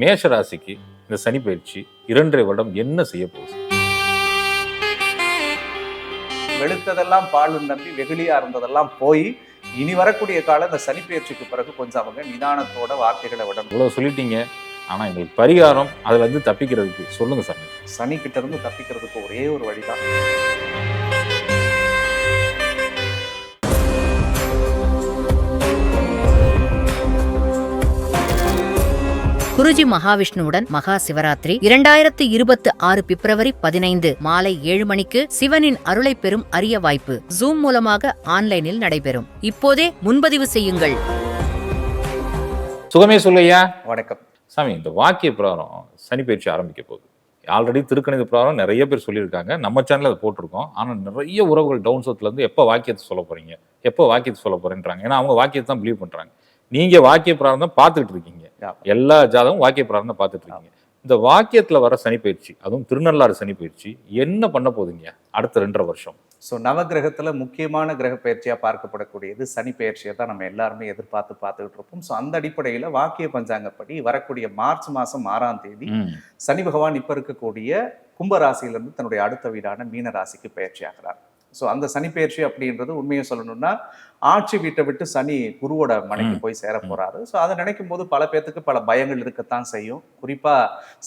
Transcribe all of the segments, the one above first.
மேஷ ராசிக்கு இந்த சனி பயிற்சி இரண்டரை வருடம் என்ன செய்ய போகுது? வெளுத்ததெல்லாம் பால் நம்பி வெகுளியா இருந்ததெல்லாம் போய் இனி வரக்கூடிய காலம் இந்த சனிப்பெயர்ச்சிக்கு பிறகு கொஞ்சம் அவங்க நிதானத்தோட வார்த்தைகளை விடணும். இவ்வளவு சொல்லிட்டீங்க. ஆனா எங்களுக்கு பரிகாரம் அதுல இருந்து தப்பிக்கிறதுக்கு சொல்லுங்க சார் சனி கிட்ட இருந்து தப்பிக்கிறதுக்கு ஒரே ஒரு வழிதான். குருஜி மகாவிஷ்ணுவுடன் மகா சிவராத்திரி இரண்டாயிரத்து இருபத்து ஆறு பிப்ரவரி பதினைந்து மாலை ஏழு மணிக்கு சிவனின் அருளை பெறும் அரிய வாய்ப்பு ஜூம் மூலமாக ஆன்லைனில் நடைபெறும். இப்போதே முன்பதிவு செய்யுங்கள். சுகமே சொல்லையா வணக்கம். சாமி இந்த வாக்கிய பிரகாரம் சனி பயிற்சி ஆரம்பிக்க போகுது. ஆல்ரெடி திருக்கணித பிரகாரம் நிறைய பேர் சொல்லியிருக்காங்க. நம்ம சேனல்ல அதை போட்டிருக்கோம். ஆனால் நிறைய உறவுகள் டவுன் சவுத்ல இருந்து எப்போ வாக்கியத்தை சொல்ல போறீங்க? எப்போ வாக்கியத்தை சொல்ல போறேன்றாங்க. ஏன்னா அவங்க வாக்கியத்தை தான் பிலீவ் பண்றாங்க. நீங்க வாக்கிய பிரகாரம் தான் பார்த்துட்டு இருக்கீங்க. எல்லா ஜாதகம் வாக்கிய பிரகாரம் தான் பார்த்துட்டு இருக்கீங்க. இந்த வாக்கியத்துல வர சனி பயிற்சி அதுவும் திருநள்ளாறு சனி பயிற்சி என்ன பண்ண போகுதுங்க அடுத்த ரெண்டரை வருஷம். ஸோ நவகிரகத்துல முக்கியமான கிரக பயிற்சியா பார்க்கப்படக்கூடியது சனி பயிற்சியை தான் நம்ம எல்லாருமே எதிர்பார்த்து பார்த்துக்கிட்டு இருப்போம். ஸோ அந்த அடிப்படையில வாக்கிய பஞ்சாங்கப்படி வரக்கூடிய மார்ச் மாசம் ஆறாம் தேதி. சனி பகவான் இப்ப இருக்கக்கூடிய கும்பராசியிலிருந்து தன்னுடைய அடுத்த வீடான மீன ராசிக்கு பயிற்சி ஆகிறார். ஸோ அந்த சனி பயிற்சி அப்படின்றது உண்மையை சொல்லணும்னா ஆட்சி வீட்டை விட்டு சனி குருவோட மனைக்கு போய் சேர போறாரு. ஸோ அதை நினைக்கும் போது பல பேர்த்துக்கு பல பயங்கள் இருக்கத்தான் செய்யும். குறிப்பா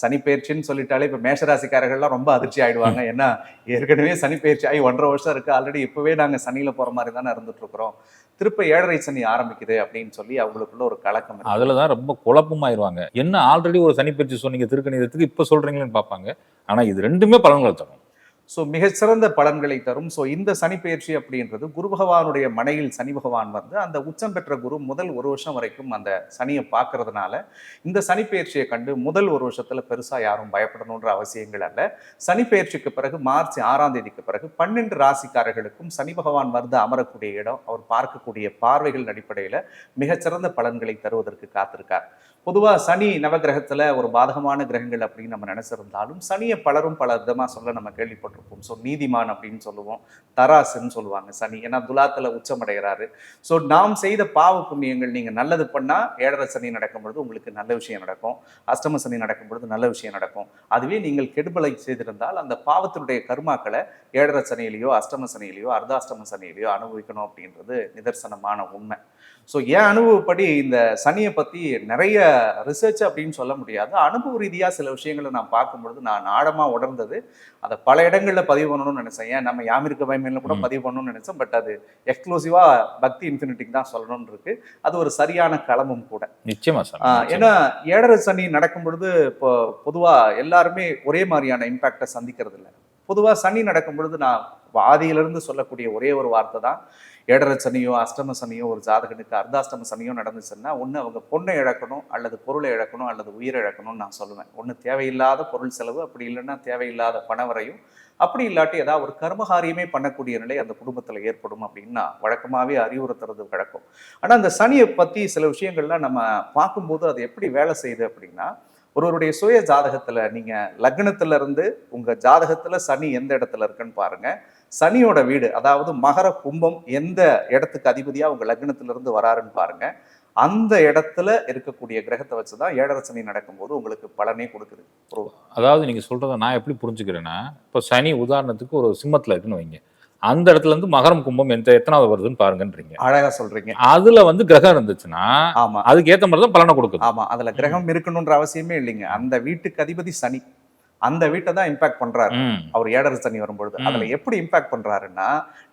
சனி பயிற்சின்னு சொல்லிட்டாலே இப்போ மேஷராசிக்காரர்கள்லாம் ரொம்ப அதிர்ச்சி ஆயிடுவாங்க. ஏன்னா ஏற்கனவே சனி பயிற்சி ஆகி ஒன்றரை வருஷம் இருக்கு. ஆல்ரெடி இப்பவே நாங்க சனியில போற மாதிரி தானே இருந்துட்டு இருக்கிறோம் திருப்ப ஏழரை சனி ஆரம்பிக்குது அப்படின்னு சொல்லி அவங்களுக்குள்ள ஒரு கலக்கம். அதுல தான் ரொம்ப குழப்பமாயிருவாங்க. என்ன ஆல்ரெடி ஒரு சனி பயிற்சி சொன்னீங்க திருக்கணிதத்துக்கு இப்போ சொல்றீங்களேன்னு பார்ப்பாங்க. ஆனா இது ரெண்டுமே பலன்கள் தரும். ஸோ மிகச்சிறந்த பலன்களை தரும். ஸோ இந்த சனி பயிற்சி அப்படின்றது குரு பகவானுடைய மனையில் சனி பகவான் வந்து அந்த உச்சம் பெற்ற குரு முதல் ஒரு வருஷம் வரைக்கும் அந்த சனியை பார்க்கறதுனால இந்த சனி பயிற்சியை கண்டு முதல் ஒரு வருஷத்தில் பெருசாக யாரும் பயப்படணுன்ற அவசியங்கள் அல்ல. சனி பயிற்சிக்கு பிறகு மார்ச் ஆறாம் தேதிக்கு பிறகு பன்னெண்டு ராசிக்காரர்களுக்கும் சனி பகவான் வந்து அமரக்கூடிய இடம் அவர் பார்க்கக்கூடிய பார்வைகள் அடிப்படையில் மிகச்சிறந்த பலன்களை தருவதற்கு காத்திருக்கார். பொதுவாக சனி நவகிரகத்தில் ஒரு பாதகமான கிரகங்கள் அப்படின்னு நம்ம நினைச்சிருந்தாலும் சனியை பலரும் பல விதமாக சொல்ல நம்ம கேள்விப்பட்டிருப்போம். ஸோ நீதிமான் அப்படின்னு சொல்லுவோம். தராசுன்னு சொல்லுவாங்க சனி. ஏன்னா துலாத்தில் உச்சமடைகிறாரு. ஸோ நாம் செய்த பாவ புண்ணியங்கள் நீங்கள் நல்லது பண்ணால் ஏழரை சனி நடக்கும் பொழுது உங்களுக்கு நல்ல விஷயம் நடக்கும். அஷ்டம சனி நடக்கும் பொழுது நல்ல விஷயம் நடக்கும். அதுவே நீங்கள் கெடுபலை செய்திருந்தால் அந்த பாவத்தினுடைய கர்மாக்களை ஏழரை சனியிலையோ அஷ்டம சனியிலையோ அர்த்தாஷ்டம சனியிலையோ அனுபவிக்கணும் அப்படின்றது நிதர்சனமான உண்மை. ஸோ என் அனுபவப்படி இந்த சனியை பற்றி நிறைய ரிசர்ச் அப்படின்னு சொல்ல முடியாது. அனுபவ ரீதியாக சில விஷயங்களை நான் பார்க்கும்பொழுது நான் ஆழமாக உணர்ந்தது. அதை பல இடங்களில் பதிவு பண்ணணும்னு நினைச்சேன். ஏன் நம்ம யாமிருக்க பயமையில கூட. பதிவு பண்ணணும்னு நினைச்சேன். பட் அது எக்ஸ்க்ளூசிவாக பக்தி இன்ஃபினிட்டிக்கு தான் சொல்லணும்னு இருக்கு. அது ஒரு சரியான களமும் கூட. நிச்சயமா ஏன்னா ஏழரை சனி நடக்கும் பொழுது இப்போ பொதுவாக எல்லாருமே ஒரே மாதிரியான இம்பேக்டை சந்திக்கிறது இல்லை பொதுவாக சனி நடக்கும் பொழுது நான் ஆதியிலிருந்து சொல்லக்கூடிய ஒரே ஒரு வார்த்தை தான். ஏழரை சனியோ அஷ்டம சனியோ ஒரு ஜாதகனுக்கு அர்த்தாஷ்டம சனியோ நடந்துச்சுன்னா ஒன்று அவங்க பொண்ணை இழக்கணும் அல்லது பொருளை இழக்கணும் அல்லது உயிரை இழக்கணும்னு நான் சொல்லுவேன். ஒன்று தேவையில்லாத பொருள் செலவு அப்படி இல்லைன்னா தேவையில்லாத பணவரையும் அப்படி இல்லாட்டி ஏதாவது ஒரு கர்மகாரியமே பண்ணக்கூடிய நிலை அந்த குடும்பத்தில் ஏற்படும் அப்படின்னா வழக்கமாகவே அறிவுறுத்துறது வழக்கம். ஆனால் அந்த சனியை பற்றி சில விஷயங்கள்லாம் நம்ம பார்க்கும்போது அது எப்படி வேலை செய்யுது அப்படின்னா ஒருவருடைய சுய ஜாதகத்தில் நீங்கள் லக்னத்திலிருந்து இருந்து ஜாதகத்தில் சனி எந்த இடத்துல இருக்குன்னு பாருங்கள் சனியோட வீடு அதாவது மகர கும்பம் எந்த இடத்துக்கு அதிபதியா உங்க லக்னத்துல இருந்து வராருன்னு பாருங்க. அந்த இடத்துல இருக்கக்கூடிய கிரகத்தை வச்சுதான் ஏழரை சனி நடக்கும்போது உங்களுக்கு பலனே கொடுக்குது. அதாவது நீங்க சொல்றத நான் எப்படி புரிஞ்சுக்கிறேன்னா இப்போ சனி உதாரணத்துக்கு ஒரு சிம்மத்துல இருக்குன்னு வைங்க. அந்த இடத்துல இருந்து மகரம் கும்பம் எந்த எத்தனாவது வருதுன்னு பாருங்கன்றீங்க. அழகா சொல்றீங்க. அதுல வந்து கிரகம் இருந்துச்சுன்னா ஆமா. அதுக்கு ஏத்த மாதிரி தான் பலனை கொடுக்குது. ஆமா அதுல கிரகம் இருக்கணும்ன்ற அவசியமே இல்லைங்க. அந்த வீட்டுக்கு அதிபதி சனி. அந்த வீட்டை தான் இம்பாக்ட் பண்றாரு. அவர் ஏழரை சனி வரும்பொழுது. அதுல எப்படி இம்பாக்ட் பண்றாருன்னா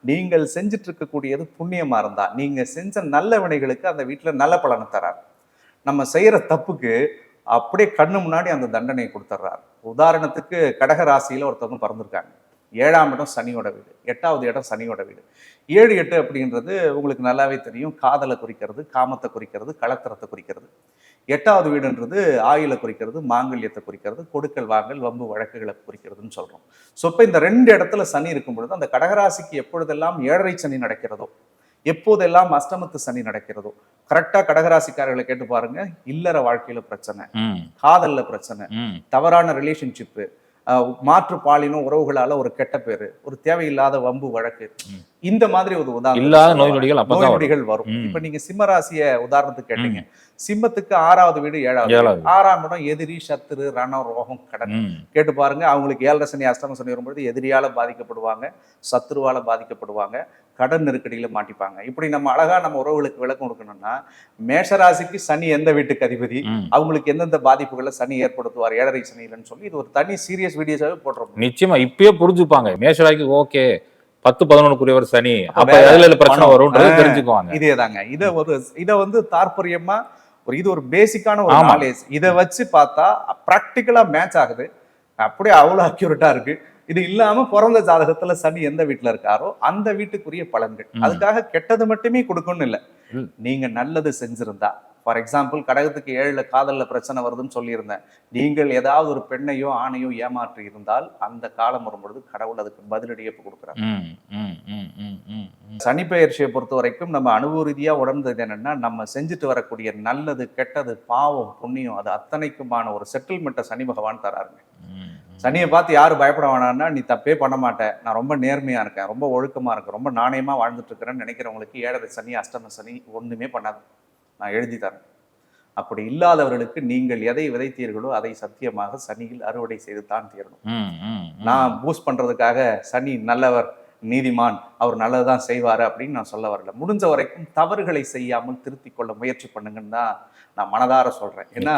நீங்கள் செஞ்சுட்டு இருக்கக்கூடியது புண்ணியமா இருந்தா நீங்க செஞ்ச நல்ல வினைகளுக்கு அந்த வீட்டுல நல்ல பலனை தரார். நம்ம செய்யற தப்புக்கு அப்படியே கண்ணு முன்னாடி அந்த தண்டனையை கொடுத்துட்றாரு உதாரணத்துக்கு கடக ராசியில ஒருத்தவங்க பிறந்திருக்காங்க. ஏழாம் இடம் சனியோட வீடு எட்டாவது இடம் சனியோட வீடு. ஏழு எட்டு அப்படின்றது உங்களுக்கு நல்லாவே தெரியும். காதலை குறிக்கிறது காமத்தை குறிக்கிறது கலத்திரத்தை குறிக்கிறது. எட்டாவது வீடுன்றது ஆயுளை குறிக்கிறது மாங்கல்யத்தை குறிக்கிறது கொடுக்கல் வாங்கல் வம்பு வழக்குகளை குறிக்கிறதுன்னு சொல்றோம். ஸோ இப்போ இந்த ரெண்டு இடத்துல சனி இருக்கும் பொழுது அந்த கடகராசிக்கு எப்பொழுதெல்லாம் ஏழரை சனி நடக்கிறதோ எப்போதெல்லாம் அஷ்டமத்து சனி நடக்கிறதோ கரெக்டா கடகராசிக்காரர்களை கேட்டு பாருங்க. இல்லற வாழ்க்கையில பிரச்சனை. காதல்ல பிரச்சனை. தவறான ரிலேஷன்ஷிப்பு மாற்று பாலினம் உறவுகளால ஒரு கெட்ட பேரு ஒரு தேவையில்லாத வம்பு வழக்கு. இந்த மாதிரி ஒரு உதாரணம் இல்லாத நோய் நொடிகள் நோய் வரும். நொடிகள் வரும் ம். இப்ப நீங்க சிம்ம ராசிய உதாரணத்துக்கு கேட்டீங்க சிம்மத்துக்கு ஆறாவது வீடு ஏழாவது. ஆறாம் இடம் எதிரி சத்துரு ரணம் ரோகம் கடன். கேட்டு பாருங்க அவங்களுக்கு ஏழரை சனி அஷ்டம சனி வரும்பொழுது எதிரியால பாதிக்கப்படுவாங்க சத்துருவால பாதிக்கப்படுவாங்க கடன் நெருக்கடியில மாட்டிப்பாங்க. இப்படி நம்ம அழகா நம்ம உறவுகளுக்கு விளக்கம் கொடுக்கணும்னா மேஷராசிக்கு சனி எந்த வீட்டுக்கு அதிபதி. அவங்களுக்கு எந்தெந்த பாதிப்புகளை சனி ஏற்படுத்துவார்? ஏழரை சனியிலன்னு சொல்லி இது ஒரு தனி சீரியஸ் வீடியோஸாவே போடுறோம் நிச்சயமா இப்பயே புரிஞ்சுப்பாங்க. மேஷராய்க்கு ஓகே. பத்து பதினொன்னுக்குரியவர் சனி. அப்ப எதுல பிரச்சனை ஆ. தெரிஞ்சுக்குவாங்க. இதேதாங்க. இத ஒரு இத வந்து தாற்பயமா ஒரு இது ஒரு பேசிக்கான ஒரு. நாலேஜ் இத வச்சு பார்த்தா ப்ராக்டிக்கலா மேட்ச் ஆகுது. அப்படியே அவ்வளவு அக்யூரேட்டா இருக்கு. இது இல்லாம பிறந்த ஜாதகத்துல சனி எந்த வீட்டுல இருக்காரோ அந்த வீட்டுக்குரிய பலன்கள். அதுக்காக கெட்டது மட்டுமே கொடுக்கணும்னு இல்ல. நீங்க நல்லது செஞ்சிருந்தா ஃபார் எக்ஸாம்பிள் கடகத்துக்கு ஏழுல காதல்ல பிரச்சனை வருதுன்னு சொல்லியிருந்தேன். நீங்கள் ஏதாவது ஒரு பெண்ணையோ ஆணையோ ஏமாற்றி இருந்தால் அந்த காலம் வரும்பொழுது கடவுள் அதுக்கு பதிலடியை ம். சனி பொறுத்த வரைக்கும் நம்ம அனுபவ ரீதியா உணர்ந்தது என்னன்னா நம்ம செஞ்சுட்டு வரக்கூடிய நல்லது கெட்டது பாவம் புண்ணியம் அது அத்தனைக்குமான ஒரு செட்டில்மெண்ட்டை சனி பகவான் தராருங்க. சனியை பார்த்து யாரும் பயப்பட வேணாம்னா நீ தப்பே பண்ண மாட்டேன். நான் ரொம்ப நேர்மையா இருக்கேன் ரொம்ப ஒழுக்கமா இருக்கேன் ரொம்ப நாணயமா வாழ்ந்துட்டு இருக்கிறேன்னு நினைக்கிறவங்களுக்கு ஏழரை சனி அஷ்டம சனி ஒண்ணுமே பண்ணாது. நான் எழுதி தரேன் அப்படி இல்லாதவர்களுக்கு நீங்கள் எதை விதைத்தீர்களோ அதை சத்தியமாக சனியில் அறுவடை செய்து தான் தீரணும். நான் பூஸ்ட் பண்றதுக்காக சனி நல்லவர் நீதிமான் அவர் நல்லதுதான் செய்வாரு அப்படின்னு நான் சொல்ல வரல முடிஞ்ச வரைக்கும் தவறுகளை செய்யாமல் திருத்திக் கொள்ள முயற்சி பண்ணுங்கன்னு தான் நான் மனதார சொல்றேன் ஏன்னா.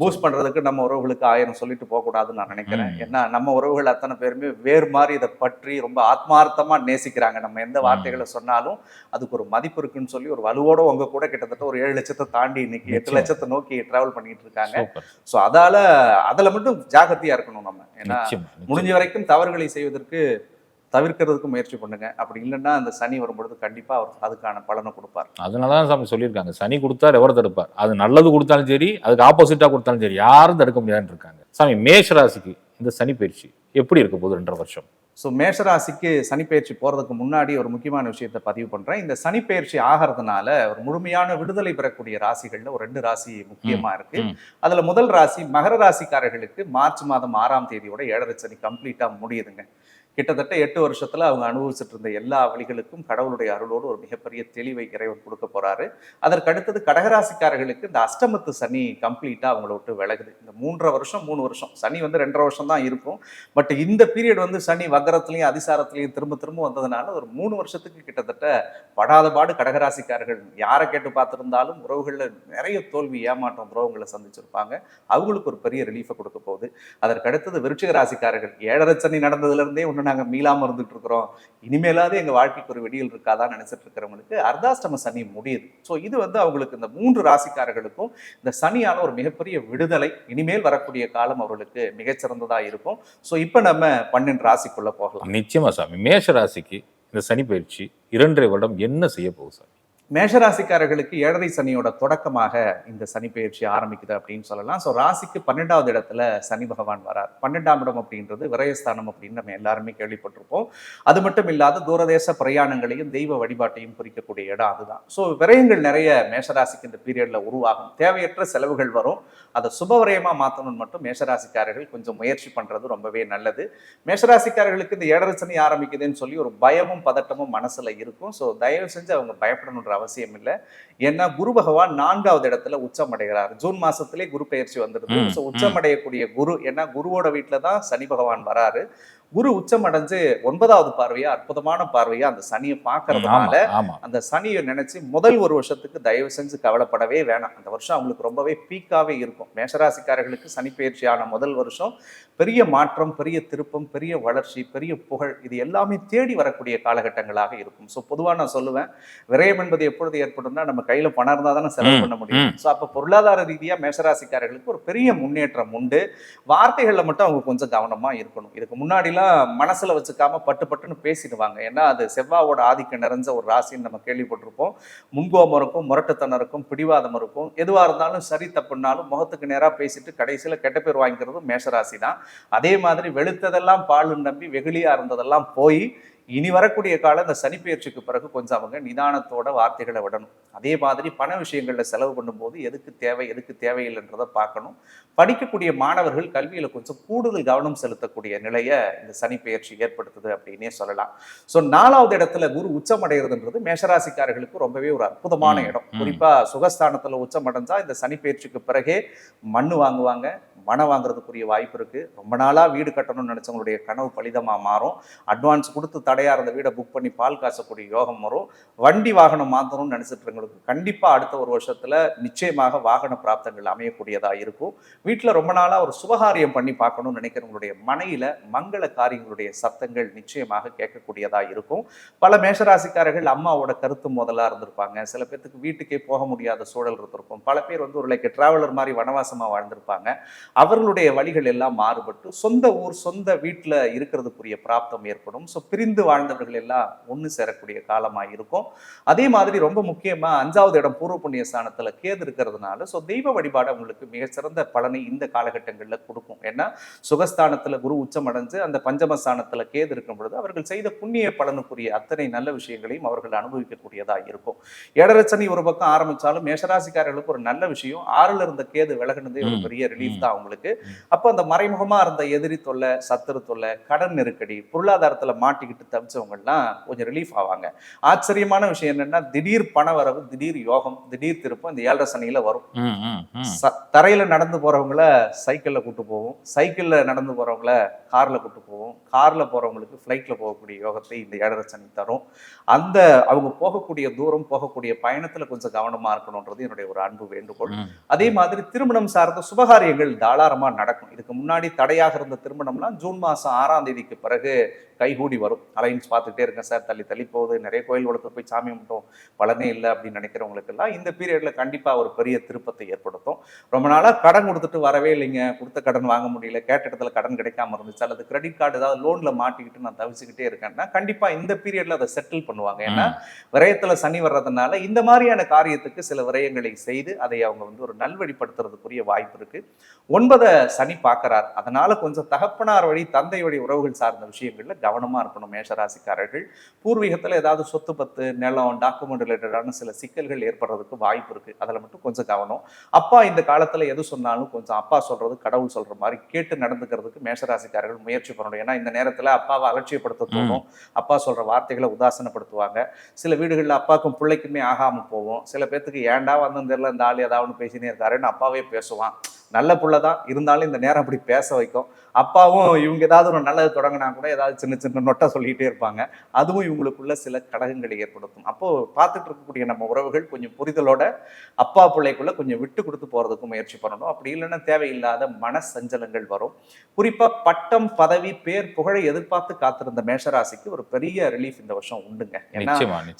பூஸ்ட் பண்றதுக்கு நம்ம உறவுகளுக்கு ஆயிரம் சொல்லிட்டு போக கூடாதுன்னு நான் நினைக்கிறேன். ஏன்னா நம்ம உறவுகள் அத்தனை பேருமே வேறு மாதிரி இதை பற்றி ரொம்ப ஆத்மார்த்தமா நேசிக்கிறாங்க நம்ம எந்த. வார்த்தைகளை சொன்னாலும் அதுக்கு ஒரு மதிப்பு இருக்குன்னு சொல்லி ஒரு வலுவோட உங்க கூட கிட்டத்தட்ட ஒரு ஏழு லட்சத்தை தாண்டி இன்னைக்கு எட்டு. லட்சத்தை நோக்கி டிராவல் பண்ணிட்டு இருக்காங்க. ஸோ அதால அதுல மட்டும் ஜாகிரதையா இருக்கணும் நம்ம ஏன்னா. முடிஞ்ச வரைக்கும் தவறுகளை செய்வதற்கு தவிர்க்கிறதுக்கு முயற்சி பண்ணுங்க. அப்படி இல்லைன்னா அந்த சனி வரும்பொழுது கண்டிப்பா அவர் அதுக்கான பலனை கொடுப்பார். அதனாலதான் சாமி சொல்லியிருக்காங்க. சனி கொடுத்தார் எவர் தடுப்பார்? அது நல்லது கொடுத்தாலும் சரி அதுக்கு ஆப்போசிட்டா கொடுத்தாலும் சரி யாரும் தடுக்க முடியாதுன்னு இருக்காங்க. சாமி மேஷ ராசிக்கு இந்த சனி பயிற்சி எப்படி இருக்க போகுது ரெண்டரை வருஷம்? ஸோ மேஷராசிக்கு சனிப்பெயர்ச்சி போறதுக்கு முன்னாடி ஒரு முக்கியமான விஷயத்தை பதிவு பண்றேன். இந்த சனிப்பெயர்ச்சி ஆகிறதுனால ஒரு முழுமையான விடுதலை பெறக்கூடிய ராசிகள்ல ஒரு ரெண்டு ராசி முக்கியமா இருக்கு. அதுல முதல் ராசி மகர ராசிக்காரர்களுக்கு மார்ச் மாதம் ஆறாம் தேதியோட ஏழரை சனி கம்ப்ளீட்டா முடியுதுங்க. கிட்டத்தட்ட எட்டு வருஷத்தில் அவங்க அனுபவிச்சுட்டு இருந்த எல்லா வழிகளுக்கும் கடவுளுடைய அருளோடு ஒரு மிகப்பெரிய தெளிவை இறைவன் கொடுக்க போகிறாரு அதற்கடுத்தது கடகராசிக்காரர்களுக்கு இந்த அஷ்டமத்து சனி கம்ப்ளீட்டாக அவங்கள விட்டு விலகுது. இந்த மூன்றரை வருஷம் மூணு வருஷம். சனி வந்து ரெண்டரை வருஷம் தான் இருக்கும். பட் இந்த பீரியட் வந்து சனி வக்கரத்துலையும் அதிசாரத்துலையும் திரும்ப திரும்ப வந்ததுனால ஒரு மூணு வருஷத்துக்கு கிட்டத்தட்ட படாத பாடு கடகராசிக்காரர்கள் யாரை கேட்டு பார்த்துருந்தாலும் உறவுகளில் நிறைய தோல்வி ஏமாற்றம் துரோகங்களை சந்திச்சிருப்பாங்க. அவங்களுக்கு ஒரு பெரிய ரிலீஃபை கொடுக்க போகுது. அதற்கடுத்தது விருச்சிக ராசிக்காரர்கள். ஏழரை சனி நடந்ததுலேருந்தே ஒன்று ஒன்று நாங்கள் மீளாமல் இருந்துட்டு இருக்கிறோம். இனிமேலாவது எங்கள் வாழ்க்கைக்கு ஒரு வெடியில் இருக்காதான்னு நினைச்சிட்டு இருக்கிறவங்களுக்கு அர்த்தாஷ்டம சனி முடியுது. ஸோ இது வந்து அவங்களுக்கு இந்த மூன்று ராசிக்காரர்களுக்கும் இந்த சனியான ஒரு மிகப்பெரிய விடுதலை. இனிமேல் வரக்கூடிய காலம் அவர்களுக்கு மிகச்சிறந்ததாக இருக்கும். ஸோ இப்போ நம்ம பன்னெண்டு ராசிக்குள்ளே போகலாம். நிச்சயமா சாமி. மேஷ ராசிக்கு இந்த சனி பயிற்சி இரண்டரை வருடம் என்ன செய்ய போகுது சார் மேஷராசிக்காரர்களுக்கு ஏழரை சனியோட தொடக்கமாக இந்த சனி பயிற்சி ஆரம்பிக்குது அப்படின்னு சொல்லலாம். ஸோ ராசிக்கு பன்னெண்டாவது இடத்துல சனி பகவான் வரார். பன்னெண்டாம் இடம் அப்படின்றது விரயஸ்தானம் அப்படின்னு நம்ம எல்லாருமே கேள்விப்பட்டிருப்போம். அது மட்டும் இல்லாத தூரதேச பிரயாணங்களையும் தெய்வ வழிபாட்டையும் குறிக்கக்கூடிய இடம் அதுதான். ஸோ விரயங்கள் நிறைய மேஷராசிக்கு இந்த பீரியட்ல உருவாகும். தேவையற்ற செலவுகள் வரும். அதை சுபவரயமாக மாற்றணும்னு மட்டும் மேஷராசிக்காரர்கள் கொஞ்சம் முயற்சி பண்ணுறது ரொம்பவே நல்லது. மேஷராசிக்காரர்களுக்கு இந்த ஏழரை சனி ஆரம்பிக்குதுன்னு சொல்லி ஒரு பயமும் பதட்டமும் மனசில் இருக்கும். ஸோ தயவு செஞ்சு அவங்க பயப்படணுன்ற அவசியம் இல்லை. ஏன்னா குரு பகவான் நான்காவது இடத்துல உச்சம் அடைகிறார் ஜூன் மாசத்திலே குரு பெயர்ச்சி வந்துடுது. ஸோ உச்சம் அடையக்கூடிய குரு ஏன்னா குருவோட வீட்டுல தான் சனி பகவான் வராரு. குரு உச்சம் அடைஞ்சு ஒன்பதாவது பார்வையா அற்புதமான பார்வையா அந்த சனியை பார்க்கறதுனால அந்த சனியை நினைச்சு முதல் ஒரு வருஷத்துக்கு தயவு செஞ்சு கவலைப்படவே வேணாம். அந்த வருஷம் அவங்களுக்கு ரொம்பவே பீக்காவே இருக்கும். மேஷராசிக்காரர்களுக்கு சனி பயிற்சியான முதல் வருஷம் பெரிய மாற்றம் பெரிய திருப்பம் பெரிய வளர்ச்சி பெரிய புகழ் இது எல்லாமே தேடி வரக்கூடிய காலகட்டங்களாக இருக்கும். ஸோ பொதுவாக நான் சொல்லுவேன் விரயம் என்பது எப்பொழுது ஏற்படும்னா நம்ம கையில பணம் இருந்தால் தானே செலவு பண்ண முடியும். ஸோ அப்போ பொருளாதார ரீதியா மேஷராசிக்காரர்களுக்கு ஒரு பெரிய முன்னேற்றம் உண்டு. வார்த்தைகள்ல மட்டும் அவங்க கொஞ்சம் கவனமா இருக்கணும். இதுக்கு முன்னாடிலாம் மனசில் வச்சுக்காம பட்டு பட்டுன்னு பேசிடுவாங்க. ஏன்னா அது செவ்வாவோட ஆதிக்கம் நிறைஞ்ச ஒரு ராசின்னு நம்ம கேள்விப்பட்டிருப்போம். முன்கோபம் இருக்கும் முரட்டுத்தனம் இருக்கும் பிடிவாதம் இருக்கும் எதுவாக இருந்தாலும் சரி தப்புனாலும் முகத்துக்கு நேராக பேசிட்டு கடைசியில் கெட்ட பேர் வாங்கிக்கிறதும் மேஷராசி தான் அதே மாதிரி வெளுத்ததெல்லாம் பாலுன்னு நம்பி வெகுளியாக இருந்ததெல்லாம் போய் இனி வரக்கூடிய காலம் இந்த சனிப்பெயர்ச்சிக்கு பிறகு கொஞ்சம் அவங்க நிதானத்தோட வார்த்தைகளை விடணும். அதே மாதிரி பண விஷயங்களில் செலவு பண்ணும்போது எதுக்கு தேவை எதுக்கு தேவையில்லைன்றதை பார்க்கணும். படிக்கக்கூடிய மாணவர்கள் கல்வியில் கொஞ்சம் கூடுதல் கவனம் செலுத்தக்கூடிய நிலையை இந்த சனிப்பெயர்ச்சி ஏற்படுத்துது அப்படின்னே சொல்லலாம். ஸோ நாலாவது இடத்துல குரு உச்சமடைகிறதுன்றது மேஷராசிக்காரர்களுக்கு ரொம்பவே ஒரு அற்புதமான இடம். ம். குறிப்பா சுகஸ்தானத்துல உச்சமடைஞ்சா இந்த சனிப்பெயர்ச்சிக்கு பிறகே மண்ணு வாங்குவாங்க. மனை வாங்குறதுக்குரிய வாய்ப்பு இருக்குது ரொம்ப நாளாக வீடு கட்டணும்னு நினச்சவங்களுடைய கனவு பலிதமாக மாறும். அட்வான்ஸ் கொடுத்து தடையாக இருந்த வீடை புக் பண்ணி பால் காசக்கூடிய யோகம் வரும். வண்டி வாகனம் மாத்தணும்னு நினச்சிட்டுறவங்களுக்கு கண்டிப்பாக அடுத்த ஒரு வருஷத்தில் நிச்சயமாக வாகன பிராப்தங்கள் அமையக்கூடியதாக இருக்கும். வீட்டில் ரொம்ப நாளாக ஒரு சுபகாரியம் பண்ணி பார்க்கணும்னு நினைக்கிறவங்களுடைய மனையில் மங்கள காரியங்களுடைய சத்தங்கள் நிச்சயமாக கேட்கக்கூடியதாக இருக்கும். பல மேஷராசிக்காரர்கள் அம்மாவோட கருத்து முதலாக இருந்திருப்பாங்க. சில பேர்த்துக்கு வீட்டுக்கே போக முடியாத சூழல் இருந்திருக்கும். பல பேர் வந்து ஒரு லைக் டிராவலர் மாதிரி வனவாசமாக வாழ்ந்திருப்பாங்க. அவர்களுடைய வழிகள் எல்லாம் மாறுபட்டு சொந்த ஊர் சொந்த வீட்டில் இருக்கிறதுக்குரிய பிராப்தம் ஏற்படும். ஸோ பிரிந்து வாழ்ந்தவர்கள் எல்லாம் ஒன்று சேரக்கூடிய காலமாக இருக்கும். அதே மாதிரி ரொம்ப முக்கியமாக அஞ்சாவது இடம் பூர்வ புண்ணிய ஸ்தானத்தில் கேது இருக்கிறதுனால ஸோ தெய்வ வழிபாடு அவங்களுக்கு மிகச்சிறந்த பலனை இந்த காலகட்டங்களில் கொடுக்கும். ஏன்னா சுகஸ்தானத்தில் குரு உச்சம் அடைஞ்சு அந்த பஞ்சமஸ்தானத்தில் கேது இருக்கும் பொழுது அவர்கள் செய்த புண்ணிய பலனுக்குரிய அத்தனை நல்ல விஷயங்களையும் அவர்கள் அனுபவிக்கக்கூடியதாக இருக்கும். ஏழரச்சனி ஒரு பக்கம் ஆரம்பிச்சாலும் மேஷராசிக்காரர்களுக்கு ஒரு நல்ல விஷயம். ஆறுல இருந்த கேது விலகுனதே ஒரு பெரிய ரிலீஃப். தான் அவங்களுக்கு அப்போ அந்த மறைமுகமா இருந்த எதிரி தொல்லை சத்துரு தொல்லை கடன் நெருக்கடி பொருளாதாரத்துல மாட்டிக்கிட்டு தவிச்சவங்கலாம் கொஞ்சம் ரிலீஃப் ஆவாங்க. ஆச்சரியமான விஷயம் என்னன்னா திடீர் பண வரவு திடீர் யோகம் திடீர் திருப்பம் இந்த ஏழரை சனியில வரும். தரையில நடந்து போறவங்கள சைக்கிள்ல கூட்டு போவோம். சைக்கிள்ல நடந்து போறவங்கள கார்ல கூட்டு போவோம். கார்ல போறவங்களுக்கு ஃப்ளைட்ல போகக்கூடிய யோகத்தை இந்த ஏழரை சனி தரும். அந்த அவங்க போகக்கூடிய தூரம் போகக்கூடிய பயணத்துல கொஞ்சம் கவனமா இருக்கணும்ன்றது என்னுடைய ஒரு அன்பு வேண்டுகோள். அதே மாதிரி திருமணம் சார்ந்த சுபகாரியங்கள் தாராளமா நடக்கும். இதுக்கு முன்னாடி தடையாக இருந்த திருமணம்லாம் ஜூன் மாசம் ஆறாம் தேதிக்கு பிறகு கைகூடி வரும். அலைன்ஸ் பார்த்துட்டே இருக்கேன் சார் தள்ளி தள்ளி போகுது. நிறைய கோயில் வளர்த்து போய் சாமி கும்பிட்டோம். பலனே இல்லை அப்படின்னு நினைக்கிறவங்களுக்கெல்லாம் இந்த பீரியட்ல கண்டிப்பா ஒரு பெரிய திருப்பத்தை ஏற்படுத்தும். ரொம்ப நாளா கடன் கொடுத்துட்டு வரவே இல்லைங்க. கொடுத்த கடன் வாங்க முடியல. கேட்ட இடத்துல கடன் கிடைக்காம இருந்துச்சு. அல்லது கிரெடிட் கார்டு ஏதாவது லோன்ல மாட்டிக்கிட்டு நான் தவிச்சுக்கிட்டே இருக்கேன்னா கண்டிப்பா இந்த பீரியட்ல அதை செட்டில் பண்ணுவாங்க. ஏன்னா விரயத்துல சனி வர்றதுனால இந்த மாதிரியான காரியத்துக்கு சில விரயங்களை செய்து அதை அவங்க வந்து ஒரு நல்வழிப்படுத்துறதுக்குரிய வாய்ப்பு இருக்கு. ஒன்பதை சனி பார்க்கறார். அதனால கொஞ்சம் தகப்பனார் வழி தந்தை வழி உறவுகள் சார்ந்த விஷயங்கள்ல கவனமா இருக்கணும் மேஷராசிக்காரர்கள். பூர்வீகத்துல ஏதாவது சொத்து பத்து நிலம் டாக்குமெண்ட் ரிலேட்டடான சில சிக்கல்கள் ஏற்படுறதுக்கு வாய்ப்பு இருக்கு. அதில் மட்டும் கொஞ்சம் கவனம். அப்பா இந்த காலத்துல எது சொன்னாலும் கொஞ்சம் அப்பா சொல்றது கடவுள் சொல்ற மாதிரி கேட்டு நடந்துக்கிறதுக்கு மேஷராசிக்காரர்கள் முயற்சி பண்ணணும். ஏன்னா இந்த நேரத்துல அப்பாவை அலட்சியப்படுத்த தோணும். அப்பா சொல்ற வார்த்தைகளை உதாசனப்படுத்துவாங்க. சில வீடுகளில் அப்பாவுக்கும் பிள்ளைக்குமே ஆகாம போவோம் சில பேர்த்துக்கு ஏன்டா வந்து தெரியல இந்த ஆள் ஏதாவது பேசினே இருக்காருன்னு அப்பாவே பேசுவான். நல்ல புள்ள தான் இருந்தாலும் இந்த நேரம் அப்படி பேச வைக்கும். அப்பாவும் இவங்க ஏதாவது ஒரு நல்லது தொடங்கினா கூட ஏதாவது சின்ன சின்ன நொட்டை சொல்லிட்டே இருப்பாங்க. அதுவும் இவங்களுக்குள்ள சில கடகங்களை ஏற்படுத்தும். அப்போ பார்த்துட்டு இருக்கக்கூடிய நம்ம உறவுகள் கொஞ்சம் புரிதலோட அப்பா பிள்ளைக்குள்ள கொஞ்சம் விட்டு கொடுத்து போறதுக்கு முயற்சி பண்ணணும். அப்படி இல்லைன்னா தேவையில்லாத மன சஞ்சலங்கள் வரும். குறிப்பா பட்டம் பதவி பேர் புகழை எதிர்பார்த்து காத்திருந்த மேஷராசிக்கு ஒரு பெரிய ரிலீஃப் இந்த வருஷம் உண்டுங்க. ஏன்னா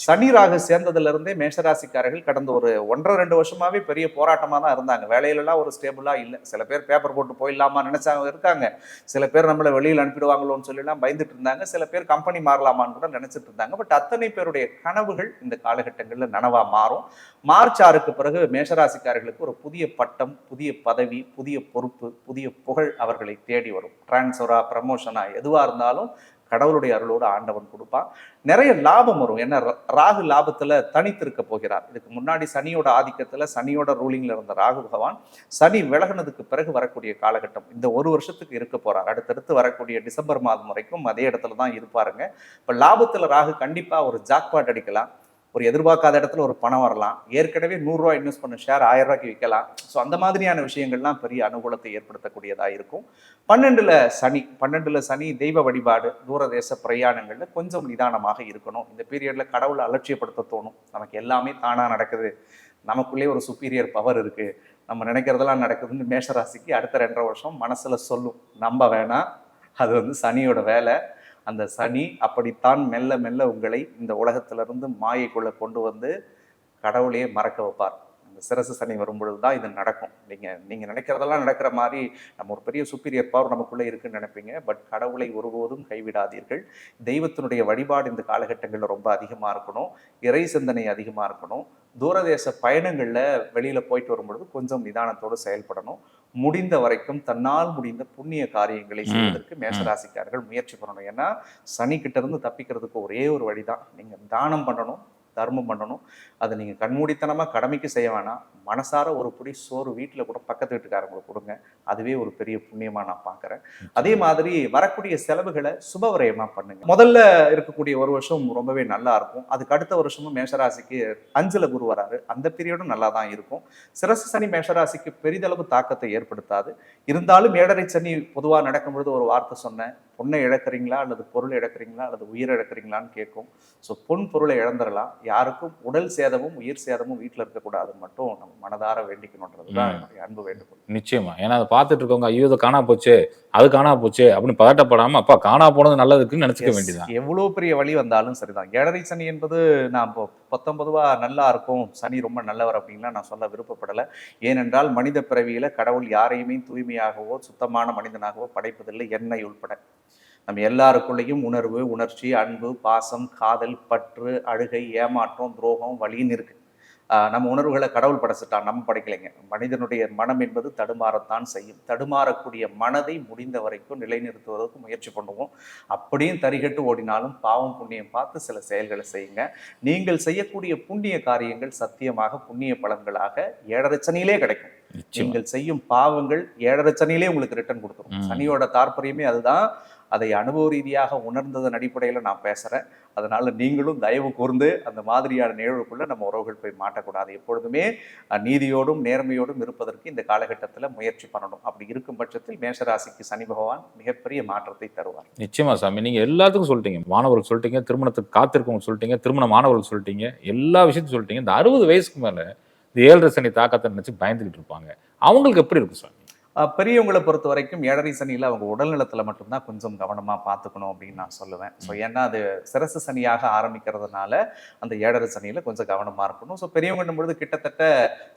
சனி ராகு சேர்ந்ததுல இருந்தே மேஷராசிக்காரர்கள் கடந்த ஒரு ஒன்றரை ரெண்டு வருஷமாவே பெரிய போராட்டமா தான் இருந்தாங்க. வேலையிலலாம் ஒரு ஸ்டேபிளா இல்லை. சில பேர் பேப்பர் போட்டு போயிடலாமா நினைச்சாங்க இருக்காங்க. சில பேர் நம்மளை வெளியில் அனுப்பிடுவாங்களோன்னு சொல்லிலாம் பயந்துட்டு இருந்தாங்க. சில பேர் கம்பெனி மாறலாமான்னு கூட நினைச்சிட்டு இருந்தாங்க. பட் அத்தனை பேருடைய கனவுகள் இந்த காலகட்டங்களில் நனவா மாறும். மார்ச் ஆறுக்கு பிறகு மேஷராசிக்காரர்களுக்கு ஒரு புதிய பட்டம் புதிய பதவி புதிய பொறுப்பு புதிய புகழ் அவர்களை தேடி வரும். டிரான்ஸ்ஃபரா ப்ரமோஷனா எதுவா இருந்தாலும் கடவுளுடைய அருளோடு ஆண்டவன் கொடுப்பான். நிறைய லாபம் வரும். ஏன்னா ரா- ராகு லாபத்தில் தனித்திருக்க போகிறார். இதுக்கு முன்னாடி சனியோட ஆதிக்கத்தில் சனியோட ரூலிங்கில் இருந்த ராகு பகவான் சனி விலகுனதுக்கு பிறகு வரக்கூடிய காலகட்டம். இந்த ஒரு வருஷத்துக்கு இருக்க போகிறார் அடுத்தடுத்து வரக்கூடிய டிசம்பர் மாதம் வரைக்கும் அதே இடத்துல தான் இருப்பாருங்க. இப்போ லாபத்தில் ராகு கண்டிப்பாக ஒரு ஜாக்பாட் அடிக்கலாம். ஒரு எதிர்பார்க்காத இடத்துல ஒரு பணம் வரலாம். ஏற்கனவே நூறுரூவா இன்வெஸ்ட் பண்ண ஷேர் ஆயிரம் ரூபாய்க்கு விற்கலாம். ஸோ அந்த மாதிரியான விஷயங்கள்லாம் பெரிய அனுகூலத்தை ஏற்படுத்தக்கூடியதாக இருக்கும். பன்னெண்டில் சனி. பன்னெண்டில் சனி தெய்வ வழிபாடு தூரதேச பிரயாணங்களில் கொஞ்சம் நிதானமாக இருக்கணும். இந்த பீரியடில் கடவுளை அலட்சியப்படுத்த தோணும். நமக்கு எல்லாமே தானாக நடக்குது. நமக்குள்ளே ஒரு சுப்பீரியர் பவர் இருக்குது நம்ம நினைக்கிறதெல்லாம் நடக்குதுன்னு மேஷராசிக்கு அடுத்த ரெண்டரை வருஷம் மனசில் சொல்லும். நம்ப வேணாம். அது வந்து சனியோட வேலை. அந்த சனி அப்படித்தான் மெல்ல மெல்ல உங்களை இந்த உலகத்திலிருந்து மாயைக்குள்ளே கொண்டு வந்து கடவுளையே மறக்க வைப்பார். அந்த சிரசு சனி வரும்பொழுது தான் இது நடக்கும். நீங்கள் நீங்கள் நினைக்கிறதெல்லாம் நடக்கிற மாதிரி நம்ம ஒரு பெரிய சுப்பீரியர் பவர் நமக்குள்ளே இருக்குன்னு நினைப்பீங்க. பட் கடவுளை ஒருபோதும் கைவிடாதீர்கள். தெய்வத்தினுடைய வழிபாடு இந்த காலகட்டங்களில் ரொம்ப அதிகமாக இருக்கணும். இறை சிந்தனை அதிகமாக இருக்கணும். தூரதேச பயணங்களில் வெளியில் போயிட்டு வரும்பொழுது கொஞ்சம் நிதானத்தோடு செயல்படணும். முடிந்த வரைக்கும் தன்னால் முடிந்த புண்ணிய காரியங்களை. செய்வதற்கு மேஷராசிக்காரர்கள் முயற்சி பண்ணணும். ஏன்னா சனி கிட்ட இருந்து தப்பிக்கிறதுக்கு ஒரே ஒரு வழிதான். நீங்க தானம் பண்ணணும். தர்மம் பண்ணணும். அதை நீங்க கண்மூடித்தனமா கடமைக்கு செய்ய வேணாம். மனசார ஒரு புடி சோறு வீட்டுல கூட பக்கத்து வீட்டுக்காரங்களுக்கு கொடுங்க. அதுவே ஒரு பெரிய புண்ணியமா நான் பார்க்கறேன் அதே மாதிரி வரக்கூடிய செலவுகளை சுபவிரயமா பண்ணுங்க. முதல்ல இருக்கக்கூடிய ஒரு வருஷம் ரொம்பவே நல்லா இருக்கும். அதுக்கு அடுத்த வருஷமும் மேஷராசிக்கு அஞ்சுல குரு வராரு. அந்த பீரியடும் நல்லா தான் இருக்கும். சிரசு சனி மேஷராசிக்கு பெரிதளவு தாக்கத்தை ஏற்படுத்தாது. இருந்தாலும் ஏழரை சனி பொதுவா நடக்கும் பொழுது ஒரு வார்த்தை சொன்னேன். பொண்ணை இழக்கிறீங்களா அல்லது பொருள் இழக்கிறீங்களா அல்லது உயிர் இழக்கிறீங்களான்னு கேட்கும். ஸோ பொன் பொருளை இழந்துடலாம். யாருக்கும் உடல் சேதமும் உயிர் சேதமும் வீட்டில் இருக்கக்கூடாதுன்னு மட்டும் நம்ம மனதார வேண்டிக்கணுன்றது தான். என்னுடைய அன்பு வேண்டுகோள். நிச்சயமா. ஏன்னா அதை பார்த்துட்டு இருக்கவங்க ஐயோ இது காணா போச்சு அது காணா போச்சு அப்படின்னு பதட்டப்படாம அப்பா காணா போனது நல்லதுக்குன்னு நினைச்சுக்க Yes. வேண்டியதான் எவ்வளவு பெரிய வழி வந்தாலும் சரிதான். ஏழரை சனி என்பது நான் இப்போ பத்தொன்பதுவா நல்லா இருக்கும் சனி ரொம்ப நல்லவர் அப்படின்லாம் நான் சொல்ல விருப்பப்படலை. ஏனென்றால் மனித பிறவியில் கடவுள் யாரையுமே தூய்மையாகவோ சுத்தமான மனிதனாகவோ படைப்பதில்லை என்னை உள்பட. நம்ம எல்லாருக்குள்ளேயும் உணர்வு உணர்ச்சி அன்பு பாசம் காதல் பற்று அழுகை ஏமாற்றம் துரோகம் வழின்னு இருக்குது நம்ம உணர்வுகளை கடவுள் படைச்சிட்டான் நம்ம படைக்கலைங்க. மனிதனுடைய மனம் என்பது தடுமாறத்தான் செய்யும். தடுமாறக்கூடிய மனதை முடிந்த வரைக்கும் நிலைநிறுத்துவதற்கு முயற்சி பண்ணுவோம். அப்படியும் தரிகட்டு ஓடினாலும் பாவம் புண்ணியம் பார்த்து சில செயல்களை செய்யுங்க. நீங்கள் செய்யக்கூடிய புண்ணிய காரியங்கள் சத்தியமாக புண்ணிய பலன்களாக ஏழரச்சனையிலே கிடைக்கும். நீங்கள் செய்யும் பாவங்கள் ஏழரச்சனையிலே உங்களுக்கு ரிட்டர்ன் கொடுத்துரும். ம். சனியோட தாற்பயமே அதுதான். அதை அனுபவ ரீதியாக உணர்ந்ததன் அடிப்படையில் நான் பேசுகிறேன் அதனால் நீங்களும் தயவு கூர்ந்து அந்த மாதிரியான நிகழ்வுக்குள்ளே நம்ம உறவுகள் போய் மாட்டக்கூடாது. எப்பொழுதுமே நீதியோடும் நேர்மையோடும் இருப்பதற்கு இந்த காலகட்டத்தில் முயற்சி பண்ணணும். அப்படி இருக்கும் பட்சத்தில் மேஷராசிக்கு சனி பகவான் மிகப்பெரிய மாற்றத்தை தருவார். நிச்சயமாக சாமி. நீங்கள் எல்லாத்துக்கும் சொல்லிட்டீங்க. மாணவர்கள் சொல்லிட்டீங்க திருமணத்துக்கு காத்திருக்கவங்க சொல்லிட்டீங்க திருமண மாணவர்கள் சொல்லிட்டீங்க எல்லா விஷயத்தையும் சொல்லிட்டீங்க. இந்த அறுபது வயசுக்கு மேலே இந்த ஏழரை சனி தாக்கத்தை நினச்சி பயந்துகிட்டு இருப்பாங்க. அவங்களுக்கு எப்படி இருக்கும் சாமி? பெரியவங்களை பொறுத்த வரைக்கும் ஏழரை சனியில அவங்க உடல் நலத்துல மட்டும்தான் கொஞ்சம் கவனமா பார்த்துக்கணும் அப்படின்னு நான் சொல்லுவேன். ஸோ ஏன்னா அது சிரசு சனியாக ஆரம்பிக்கிறதுனால அந்த ஏழரை சனியில கொஞ்சம் கவனமா இருக்கணும். ஸோ பெரியவங்கன்னும் பொழுது கிட்டத்தட்ட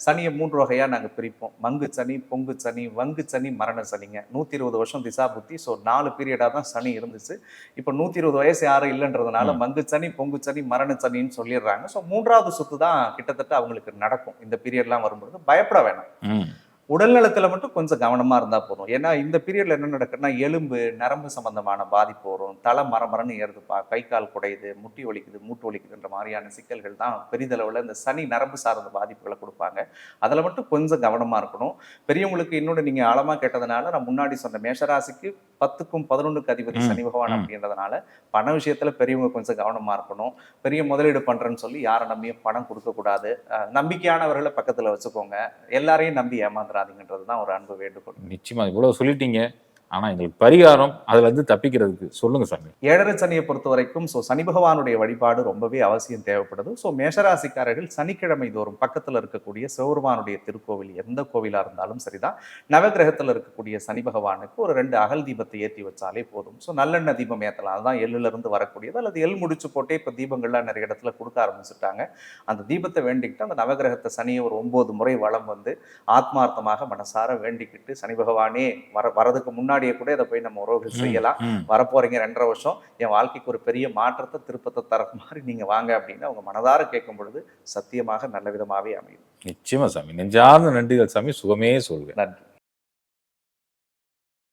சனியை மூன்று வகையா நாங்க பிரிப்போம். மங்கு சனி பொங்கு சனி வங்கு சனி மரண சனிங்க. நூத்தி இருபது வருஷம் திசா புத்தி. ஸோ நாலு பீரியடா தான் சனி இருந்துச்சு. இப்போ நூத்தி இருபது வயசு யாரும் இல்லைன்றதுனால. மங்கு சனி பொங்கு சனி மரண சனின்னு சொல்லிடுறாங்க. ஸோ மூன்றாவது சுத்து தான் கிட்டத்தட்ட அவங்களுக்கு நடக்கும். இந்த பீரியட்லாம் வரும்பொழுது பயப்பட வேணாம். உடல்நலத்துல மட்டும் கொஞ்சம் கவனமா இருந்தா போதும். ஏன்னா இந்த பீரியட்ல என்ன நடக்குன்னா எலும்பு நரம்பு சம்பந்தமான பாதிப்பு வரும். தலை மரமரன்னு ஏறுதுப்பா கை கால் குடையுது முட்டி வலிக்குது மூட்டு வலிக்குதுன்ற மாதிரியான சிக்கல்கள் தான் பெரிதளவுல இந்த சனி நரம்பு சார்ந்த பாதிப்புகளை கொடுப்பாங்க. அதுல மட்டும் கொஞ்சம் கவனமா இருக்கணும். பெரியவங்களுக்கு இன்னொன்று நீங்க ஆழமா கேட்டதுனால நான் முன்னாடி சொன்ன மேஷராசிக்கு பத்துக்கும் பதினொன்றுக்கு அதிபதி சனி பகவான். அப்படின்றதுனால பண விஷயத்துல பெரியவங்க கொஞ்சம் கவனமா இருக்கணும். பெரிய முதலீடு பண்றேன்னு சொல்லி யாரை நம்பியும் பணம் கொடுக்க கூடாது அஹ் நம்பிக்கையானவர்களை பக்கத்துல வச்சுக்கோங்க. எல்லாரையும் நம்பி ஏமாந்துடாதீங்கன்றது தான் ஒரு அன்பு வேண்டுகோள். நிச்சயமா இவ்வளவு சொல்லிட்டீங்க. ஆனா எங்களுக்கு பரிகாரம் அதுல இருந்து தப்பிக்கிறதுக்கு. சொல்லுங்க சாமி. ஏழரை சனியை பொறுத்த வரைக்கும் ஸோ சனி பகவானுடைய வழிபாடு ரொம்பவே அவசியம் தேவைப்படுது. ஸோ மேஷராசிக்காரர்கள் சனிக்கிழமை தோறும் பக்கத்தில் இருக்கக்கூடிய சிவபெருமானுடைய திருக்கோவில் எந்த கோவிலாக இருந்தாலும் சரிதான். நவகிரகத்தில் இருக்கக்கூடிய சனி பகவானுக்கு ஒரு ரெண்டு அகல் தீபத்தை ஏற்றி வச்சாலே போதும். ஸோ நல்லெண்ணெய் தீபம் ஏற்றலாம் அதுதான் எள்ளுல இருந்து வரக்கூடியது. அல்லது எள் முடிச்சு போட்டே இப்போ தீபங்கள்லாம் நிறைய இடத்துல கொடுக்க ஆரம்பிச்சுட்டாங்க. அந்த தீபத்தை வேண்டிக்கிட்டு அந்த நவகிரகத்தை சனியை ஒரு ஒன்பது முறை வளம் வந்து ஆத்மார்த்தமாக மனசார வேண்டிக்கிட்டு சனி பகவானே வர வரதுக்கு முன்னாடியே கூட இதை போய் நம்ம உறவுகள் செய்யலாம். வரப்போறீங்க ரெண்டரை வருஷம். என் வாழ்க்கைக்கு ஒரு பெரிய மாற்றத்தை திருப்பத்தை தர மாதிரி நீங்க வாங்க அப்படின்னு அவங்க மனதார கேட்கும் பொழுது சத்தியமாக நல்ல விதமாவே அமையும். நிச்சயமா சாமி. நெஞ்சார்ந்த நன்றிகள் சாமி. சுகமே சொல்க நன்றி.